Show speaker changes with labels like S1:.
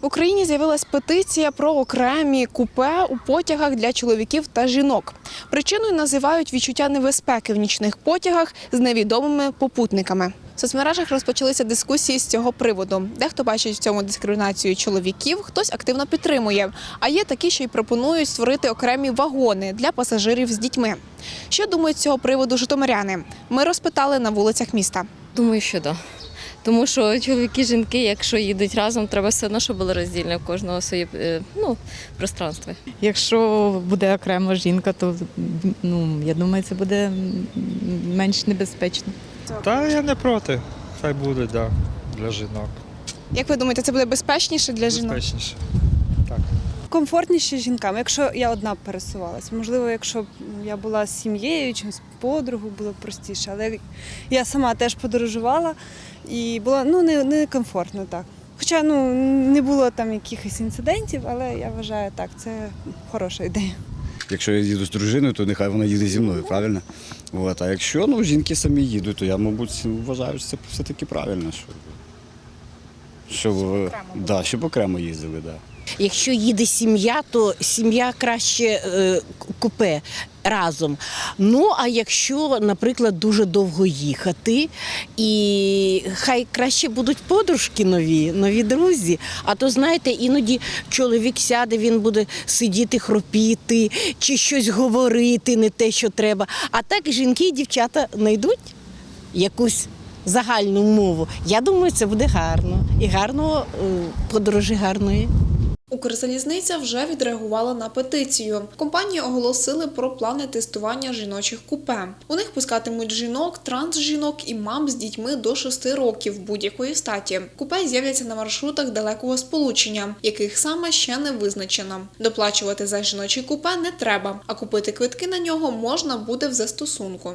S1: В Україні з'явилась петиція про окремі купе у потягах для чоловіків та жінок. Причиною називають відчуття небезпеки в нічних потягах з невідомими попутниками. В соцмережах розпочалися дискусії з цього приводу. Дехто бачить в цьому дискримінацію чоловіків, хтось активно підтримує. А є такі, що й пропонують створити окремі вагони для пасажирів з дітьми. Що думають з цього приводу житомиряни? Ми розпитали на вулицях міста.
S2: Думаю, що так. Тому що чоловіки, жінки, якщо їдуть разом, треба все одно, щоб було роздільне в кожного своє е, ну, пространство.
S3: Якщо буде окремо жінка, то ну я думаю, це буде менш небезпечно.
S4: Та я не проти. Хай буде, да, для жінок.
S1: Як ви думаєте, це буде безпечніше для жінок?
S4: Безпечніше.
S5: Комфортніше жінкам, якщо я одна пересувалася. Можливо, якщо б я була з сім'єю чи з подругою, було б простіше. Але я сама теж подорожувала і було ну, не, не комфортно так. Хоча ну, не було там якихось інцидентів, але я вважаю так, це хороша ідея.
S6: Якщо я їду з дружиною, то нехай вона їде зі мною, правильно? От. А якщо ну, жінки самі їдуть, то я, мабуть, вважаю, що це все-таки правильно. Щоб, щоб, да, щоб окремо їздили, Да.
S7: Якщо їде сім'я, то сім'я краще е, купе разом. Ну а якщо, наприклад, дуже довго їхати, і хай краще будуть подружки нові, нові друзі. А то знаєте, іноді чоловік сяде, він буде сидіти, хропіти чи щось говорити, не те, що треба. А так жінки і дівчата знайдуть якусь. Загальну мову. Я думаю, це буде гарно. І гарно е, подорожі гарної.
S1: Укрзалізниця вже відреагувала на петицію. Компанії оголосили про плани тестування жіночих купе. У них пускатимуть жінок, трансжінок і мам з дітьми до 6 років будь-якої статі. Купе з'являться на маршрутах далекого сполучення, яких саме ще не визначено. Доплачувати за жіночий купе не треба, а купити квитки на нього можна буде в застосунку.